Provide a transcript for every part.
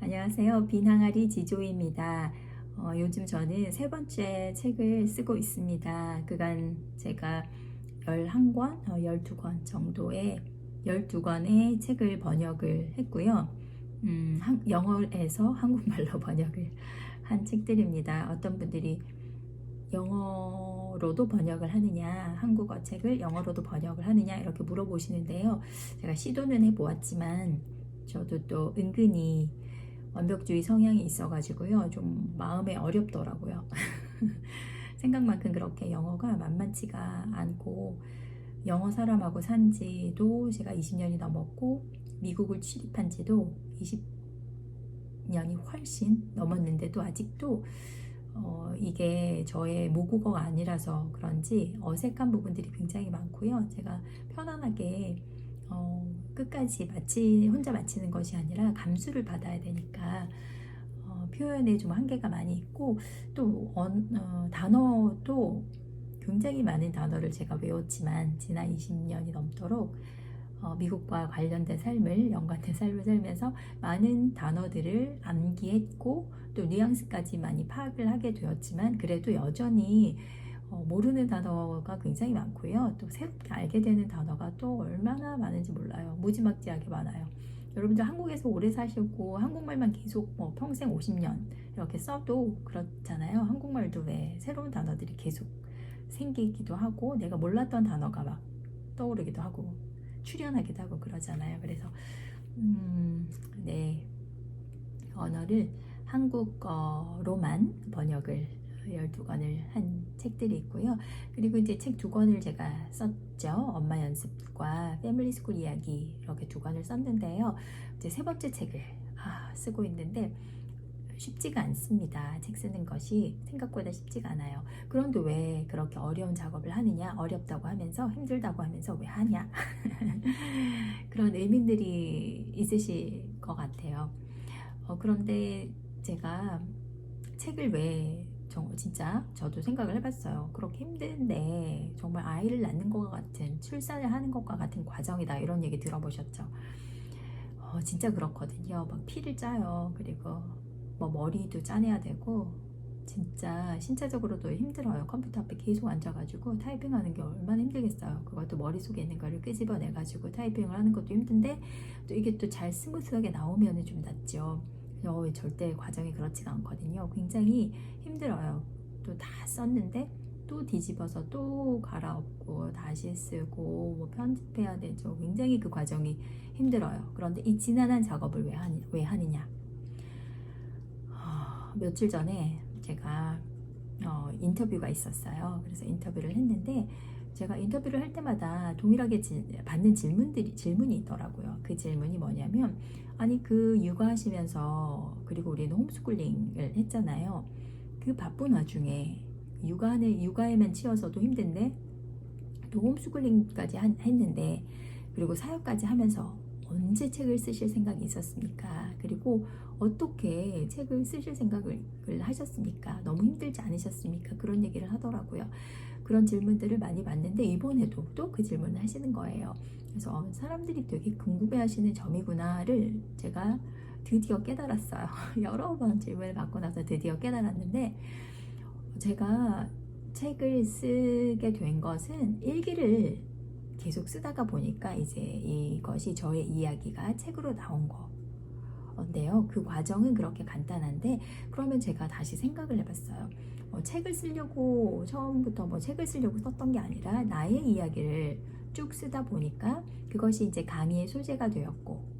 안녕하세요. 빈항아리 지조입니다. 어, 요즘 저는 세 번째 책을 쓰고 있습니다. 그간 제가 11권, 어, 12권 정도의 12권의 책을 번역을 했고요. 음, 한- 영어에서 한국말로 번역을 한 책들입니다. 어떤 분들이 영어로도 번역을 하느냐, 한국어 책을 영어로도 번역을 하느냐, 이렇게 물어보시는데요. 제가 시도는 해보았지만, 저도 또 은근히 완벽주의 성향이 있어가지고요. 좀 마음에 어렵더라고요. 생각만큼 그렇게 영어가 만만치가 않고, 영어 사람하고 산 지도 제가 20년이 넘었고, 미국을 출입한 지도 20년이 훨씬 넘었는데도 아직도 어, 이게 저의 모국어가 아니라서 그런지 어색한 부분들이 굉장히 많고요. 제가 편안하게 어, 끝까지 마치 혼자 마치는 것이 아니라 감수를 받아야 되니까 어, 표현에 좀 한계가 많이 있고 또 언- 어, 단어도 굉장히 많은 단어를 제가 외웠지만 지난 20년이 넘도록 어, 미국과 관련된 삶을 연관된 삶을 살면서 많은 단어들을 암기했고 또 뉘앙스까지 많이 파악을 하게 되었지만 그래도 여전히 어, 모르는 단어가 굉장히 많고요. 또 새롭게 알게 되는 단어가 또 얼마나 많은지 몰라요. 무지막지하게 많아요. 여러분들 한국에서 오래 사시고 한국말만 계속 뭐 평생 50년 이렇게 써도 그렇잖아요. 한국말도 왜 새로운 단어들이 계속 생기기도 하고 내가 몰랐던 단어가 막 떠오르기도 하고 출연하기도 하고 그러잖아요. 그래서 음, 네 언어를 한국어로만 번역을 12권을 한 책들이 있고요. 그리고 이제 책 두 권을 제가 썼죠. 엄마 연습과 패밀리 스쿨 이야기 이렇게 두 권을 썼는데요. 이제 세 번째 책을 아, 쓰고 있는데 쉽지가 않습니다. 책 쓰는 것이 생각보다 쉽지가 않아요. 그런데 왜 그렇게 어려운 작업을 하느냐? 어렵다고 하면서 힘들다고 하면서 왜 하냐? 그런 의민들이 있으실 것 같아요. 어, 그런데 제가 책을 왜 정- 진짜 저도 생각을 해봤어요. 그렇게 힘든데 정말 아이를 낳는 것과 같은 출산을 하는 것과 같은 과정이다 이런 얘기 들어보셨죠? 어, 진짜 그렇거든요. 막 피를 짜요. 그리고 뭐 머리도 짜내야 되고 진짜 신체적으로도 힘들어요. 컴퓨터 앞에 계속 앉아가지고 타이핑하는 게 얼마나 힘들겠어요. 그것도 머릿속에 있는 거를 끄집어내가지고 타이핑을 하는 것도 힘든데 또 이게 또 잘 스무스하게 나오면 좀 낫죠. 어, 절대 과정이 그렇지가 않거든요. 굉장히 힘들어요. 또 다 썼는데 또 뒤집어서 또 갈아엎고 다시 쓰고 뭐 편집해야 되죠. 굉장히 그 과정이 힘들어요. 그런데 이 지난한 작업을 왜, 하느, 왜 하느냐? 어, 며칠 전에 제가 어, 인터뷰가 있었어요. 그래서 인터뷰를 했는데 제가 인터뷰를 할 때마다 동일하게 질- 받는 질문들이 질문이 있더라고요. 그 질문이 뭐냐면 아니 그 육아하시면서 그리고 우리는 홈스쿨링을 했잖아요. 그 바쁜 와중에 육아에 육아에만 치여서도 힘든데 또 홈스쿨링까지 한- 했는데 그리고 사역까지 하면서 언제 책을 쓰실 생각이 있었습니까? 그리고 어떻게 책을 쓰실 생각을 하셨습니까? 너무 힘들지 않으셨습니까? 그런 얘기를 하더라고요. 그런 질문들을 많이 받는데 이번에도 또 그 질문을 하시는 거예요. 그래서 어, 사람들이 되게 궁금해 하시는 점이구나를 제가 드디어 깨달았어요. 여러 번 질문을 받고 나서 드디어 깨달았는데 제가 책을 쓰게 된 것은 일기를 계속 쓰다가 보니까 이제 이것이 저의 이야기가 책으로 나온 건데요. 그 과정은 그렇게 간단한데 그러면 제가 다시 생각을 해봤어요. 어, 책을 쓰려고 처음부터 뭐 책을 쓰려고 썼던 게 아니라 나의 이야기를 쭉 쓰다 보니까 그것이 이제 강의의 소재가 되었고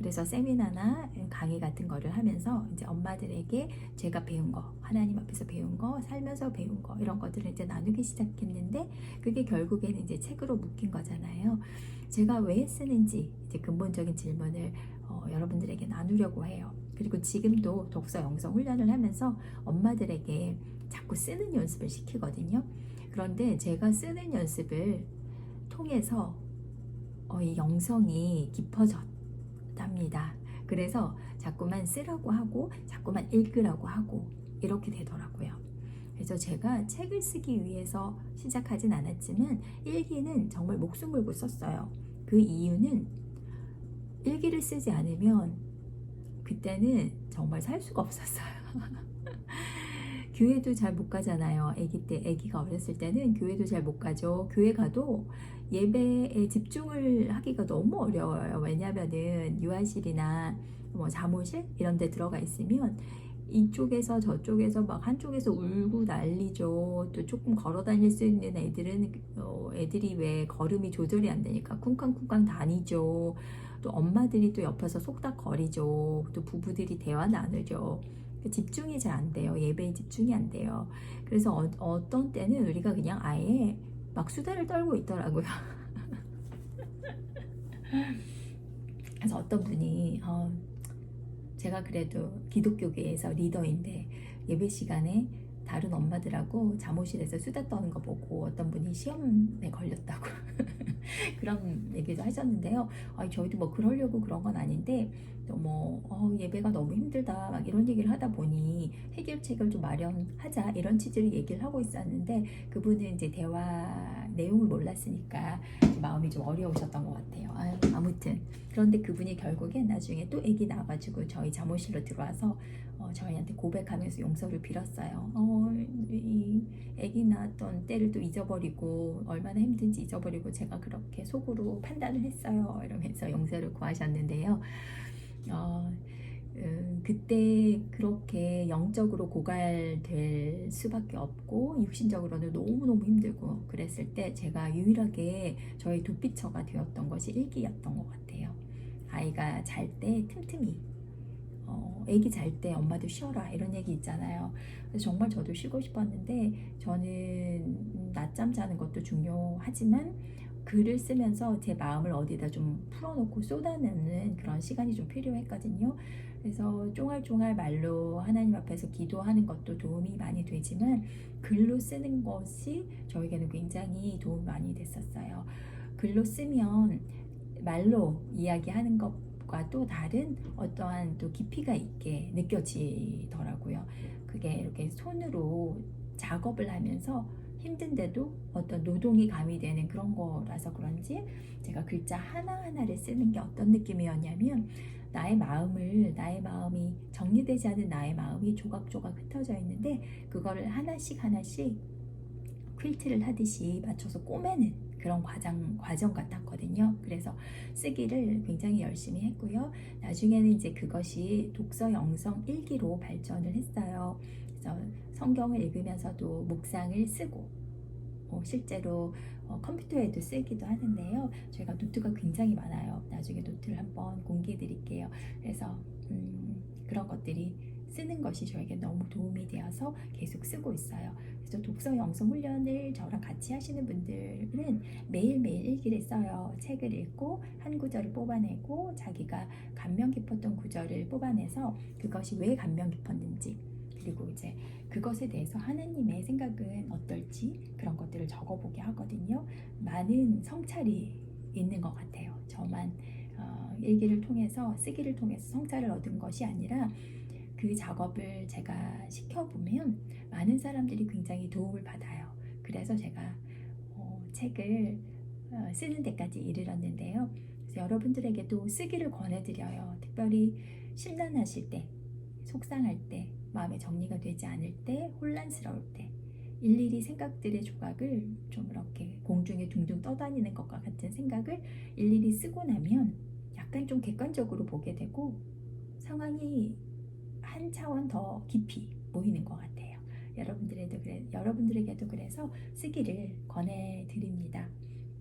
그래서 세미나나 강의 같은 거를 하면서 이제 엄마들에게 제가 배운 거 하나님 앞에서 배운 거 살면서 배운 거 이런 것들을 이제 나누기 시작했는데 그게 결국에는 이제 책으로 묶인 거잖아요. 제가 왜 쓰는지 이제 근본적인 질문을 어, 여러분들에게 나누려고 해요. 그리고 지금도 독서 영성 훈련을 하면서 엄마들에게 자꾸 쓰는 연습을 시키거든요. 그런데 제가 쓰는 연습을 통해서 어, 이 영성이 깊어졌 답니다. 그래서 자꾸만 쓰라고 하고 자꾸만 읽으라고 하고 이렇게 되더라고요. 그래서 제가 책을 쓰기 위해서 시작하진 않았지만 일기는 정말 목숨 걸고 썼어요. 그 이유는 일기를 쓰지 않으면 그때는 정말 살 수가 없었어요. 교회도 잘 못 가잖아요. 아기 때, 아기가 어렸을 때는 교회도 잘 못 가죠. 교회 가도 예배에 집중을 하기가 너무 어려워요. 왜냐면은 유아실이나 뭐 자모실 이런 데 들어가 있으면 이쪽에서 저쪽에서 막 한쪽에서 울고 난리죠. 또 조금 걸어 다닐 수 있는 애들은 어, 애들이 왜 걸음이 조절이 안 되니까 쿵쾅쿵쾅 다니죠. 또 엄마들이 또 옆에서 속닥거리죠. 또 부부들이 대화 나누죠. 집중이 잘 안 돼요. 예배에 집중이 안 돼요. 그래서 어, 어떤 때는 우리가 그냥 아예 막 수다를 떨고 있더라고요. 그래서 어떤 분이 어, 제가 그래도 기독교계에서 리더인데 예배 시간에 다른 엄마들하고 잠옷실에서 수다 떠는 거 보고 어떤 분이 시험에 걸렸다고 그런 얘기도 하셨는데요. 아, 저희도 뭐 그러려고 그런 건 아닌데 또뭐 어, 예배가 너무 힘들다 막 이런 얘기를 하다 보니 해결책을 좀 마련하자 이런 취지로 얘기를 하고 있었는데 그분은 이제 대화 내용을 몰랐으니까 마음이 좀 어려우셨던 것 같아요. 아유, 아무튼 그런데 그분이 결국엔 나중에 또 애기 나와가지고 저희 잠옷실로 들어와서 어, 저희한테 고백하면서 용서를 빌었어요. 어, 이 애기 낳았던 때를 또 잊어버리고 얼마나 힘든지 잊어버리고 제가 그렇게 속으로 판단을 했어요. 이러면서 용서를 구하셨는데요. 어, 음, 그때 그렇게 영적으로 고갈될 수밖에 없고 육신적으로는 너무너무 힘들고 그랬을 때 제가 유일하게 저의 도피처가 되었던 것이 일기였던 것 같아요. 아이가 잘 때 틈틈이 어, 애기 잘 때 엄마도 쉬어라 이런 얘기 있잖아요. 그래서 정말 저도 쉬고 싶었는데 저는 낮잠 자는 것도 중요하지만 글을 쓰면서 제 마음을 어디다 좀 풀어놓고 쏟아내는 그런 시간이 좀 필요했거든요. 그래서 쫑알쫑알 말로 하나님 앞에서 기도하는 것도 도움이 많이 되지만 글로 쓰는 것이 저에게는 굉장히 도움이 많이 됐었어요. 글로 쓰면 말로 이야기하는 것 과 또 다른 어떠한 또 깊이가 있게 느껴지더라고요. 그게 이렇게 손으로 작업을 하면서 힘든데도 어떤 노동이 가미되는 그런 거라서 그런지 제가 글자 하나하나를 쓰는 게 어떤 느낌이었냐면 나의 마음을 나의 마음이 정리되지 않은 나의 마음이 조각조각 흩어져 있는데 그거를 하나씩 하나씩 퀼트를 하듯이 맞춰서 꼬매는 그런 과정 과정 같았거든요. 그래서 쓰기를 굉장히 열심히 했고요. 나중에는 이제 그것이 독서 영성 일기로 발전을 했어요. 그래서 성경을 읽으면서도 묵상을 쓰고 어, 실제로 어, 컴퓨터에도 쓰기도 하는데요. 저희가 노트가 굉장히 많아요. 나중에 노트를 한번 공개해 드릴게요. 그래서 음, 그런 것들이 쓰는 것이 저에게 너무 도움이 되어서 계속 쓰고 있어요. 그래서 독서 영성 훈련을 저랑 같이 하시는 분들은 매일매일 일기를 써요. 책을 읽고 한 구절을 뽑아내고 자기가 감명 깊었던 구절을 뽑아내서 그것이 왜 감명 깊었는지 그리고 이제 그것에 대해서 하나님의 생각은 어떨지 그런 것들을 적어보게 하거든요. 많은 성찰이 있는 것 같아요. 저만 어, 일기를 통해서 쓰기를 통해서 성찰을 얻은 것이 아니라 그 작업을 제가 시켜보면 많은 사람들이 굉장히 도움을 받아요. 그래서 제가 어, 책을 어, 쓰는 데까지 이르렀는데요. 여러분들에게도 쓰기를 권해드려요. 특별히 심란하실 때, 속상할 때, 마음의 정리가 되지 않을 때, 혼란스러울 때, 일일이 생각들의 조각을 좀 이렇게 공중에 둥둥 떠다니는 것과 같은 생각을 일일이 쓰고 나면 약간 좀 객관적으로 보게 되고 상황이 한 차원 더 깊이 보이는 것 같아요. 여러분들에도 그래, 여러분들에게도 그래서 쓰기를 권해드립니다.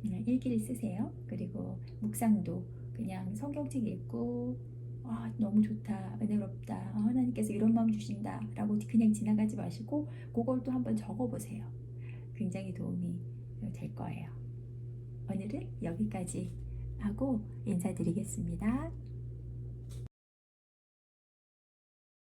음, 일기를 쓰세요. 그리고 묵상도 그냥 성경책 읽고 아, 너무 좋다, 은혜롭다, 아, 하나님께서 이런 마음 주신다 라고 그냥 지나가지 마시고 그걸 또 한번 적어보세요. 굉장히 도움이 될 거예요. 오늘은 여기까지 하고 인사드리겠습니다.